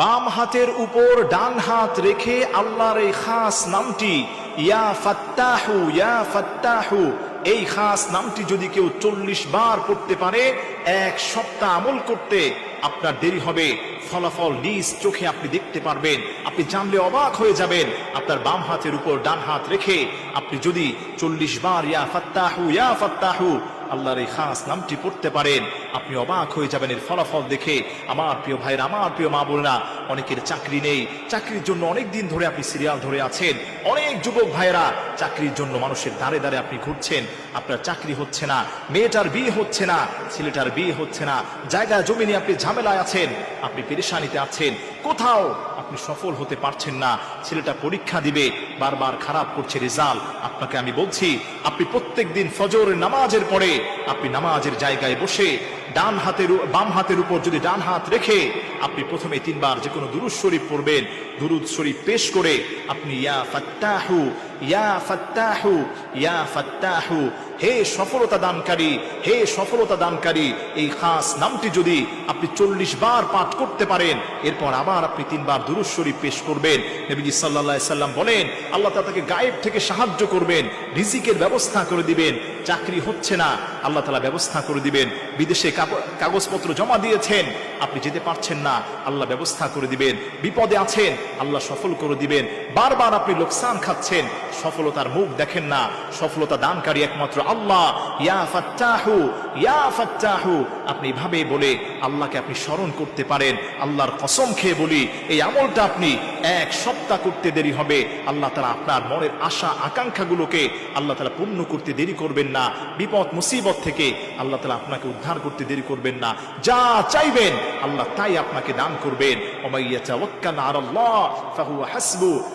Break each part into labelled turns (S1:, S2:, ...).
S1: বাম হাতের উপর ডান হাত রেখে আল্লাহর এই খাস নামটি, ইয়া ফাত্তাহু ইয়া ফাত্তাহু, এই খাস নামটি যদি কেউ চল্লিশ বার পড়তে পারে, এক সপ্তাহ আমল করতে আপনার দেরি হবে। ফলাফল নিজ চোখে আপনি দেখতে পারবেন। আপনি জানলে অবাক হয়ে যাবেন। আপনার বাম হাতের উপর ডান হাত রেখে আপনি যদি চল্লিশ বার, ইয়া ফাত্তাহু ইয়া ফাত্তাহু আল্লাহর এই খাস নামটি পড়তে পারেন। আপনি অবাক হয়ে যাবেন এর ফলাফল দেখে। আমার প্রিয় ভাইরা আমার প্রিয় মা বোনেরা, অনেকের চাকরি নেই। চাকরির জন্য অনেক দিন ধরে আপনি সিরিয়াল ধরে আছেন। অনেক যুবক ভাইয়েরা, চাকরির জন্য মানুষের দাঁড়ে দাঁড়ে আপনি ঘুরছেন। আপনার চাকরি হচ্ছে না, মেয়েটার বিয়ে হচ্ছে না, ছেলেটার বিয়ে হচ্ছে না। জায়গা জমি নিয়ে আপনি ঝামেলায় আছেন, আপনি পেরেশানিতে আছেন। কোথাও আপনি সফল হতে পারছেন না। ছেলেটা পরীক্ষা দিবে, বারবার খারাপ করছে রেজাল্ট। আপনাকে আমি বলছি, আপনি প্রত্যেক দিন ফজর নামাজের পরে আপনি নামাজের জায়গায় বসে ডান হাতের বাম হাতের উপর যদি ডান হাত রেখে আপনি প্রথমে তিনবার যে কোনো দুরুদ শরীফ পড়বেন, দুরুদ শরীফ পেশ করে আপনি ইয়া ফাত্তাহু ইয়া ফাত্তাহু ইয়া ফাত্তাহু, হে সফলতা দানকারী, হে সফলতা দানকারী, এই খাস নামটি যদি আপনি চল্লিশ বার পাঠ করতে পারেন, এরপর আবার আপনি তিনবার দুরুদ শরীফ পেশ করবেন। নবীজি সাল্লাহ সাল্লাম বলেন, আল্লাহ তাকে গায়েব থেকে সাহায্য করবেন, রিজিকের ব্যবস্থা করে দিবেন, চাকরি হচ্ছে না, আল্লাহ তালা ব্যবস্থা করে দিবেন। বিদেশে কাগ- কাগজপত্র জমা দিয়েছেন। আপনি যেতে পারছেন না। আল্লাহ ব্যবস্থা করে দিবেন। বিপদে আছেন। আল্লাহ সফল করে দিবেন। বারবার আপনি লোকসান খাচ্ছেন। সফলতার মুখ দেখেন না। সফলতা দানকারী একমাত্র আল্লাহ। আপনি এভাবে বলে আল্লাহকে আপনি স্মরণ করতে পারেন। আল্লাহর কসম খেয়ে বলি, এই আমলটা আপনি এক সপ্তাহ করতে দেরি হবে। আল্লাহ তালা আপনার মনের আশা, আকাঙ্ক্ষাগুলোকে আল্লাহ তালা পূর্ণ করতে দেরি করবেন না। বিপদ, মুসিবত থেকে আল্লাহ তালা আপনাকে উদ্ধার করতে দেরি করবেন না। যা চাইবেন আল্লাহ তাই আপনাকে দান করবেন।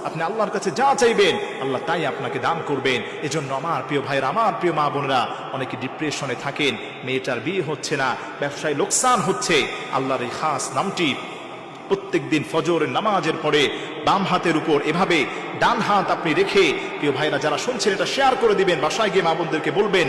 S1: আপনি আল্লাহর কাছে যা চাইবেন, আল্লাহ তাই আপনাকে দান করবেন। এজন্য আমার প্রিয় ভাইয়ের, আমার প্রিয় মা বোনরা, অনেকে ডিপ্রেশনে থাকেন, মেয়েটার বিয়ে হচ্ছে না, ব্যবসায় লোকসান হচ্ছে। আল্লাহর এই খাস নামটি প্রত্যেক দিন ফজরের নামাজের পরে বাম হাতের উপর এভাবে ডান হাত আপনি রেখে, প্রিয় ভাইরা যারা শুনছেন এটা শেয়ার করে দিবেন, বাসায় গিয়ে মা বোনদেরকে বলবেন,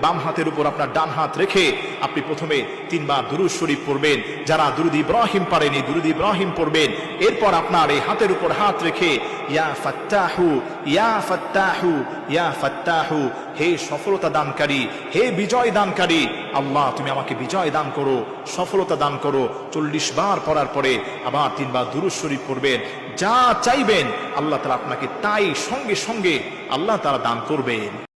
S1: বাম হাতের উপর আপনার ডান হাত রেখে আপনি প্রথমে তিনবার দুরুদ শরীফ পড়বেন। যারা দুরুদ ইব্রাহিম পারেনি, দুরুদ ইব্রাহিম পড়বেন। এরপর আপনার এই হাতের উপর হাত রেখে, ইয়া ফাত্তাহু ইয়া ফাত্তাহু ইয়া ফাত্তাহু, হে সফলতা দানকারী, হে বিজয় দানকারী, আল্লাহ তুমি আমাকে বিজয় দান করো, সফলতা দান করো। চল্লিশ বার পড়ার পরে আবার তিনবার দুরুদ শরীফ পড়বেন। যা চাইবেন, আল্লাহ তালা আপনাকে তাই সঙ্গে সঙ্গে আল্লাহ তারা দান করবেন।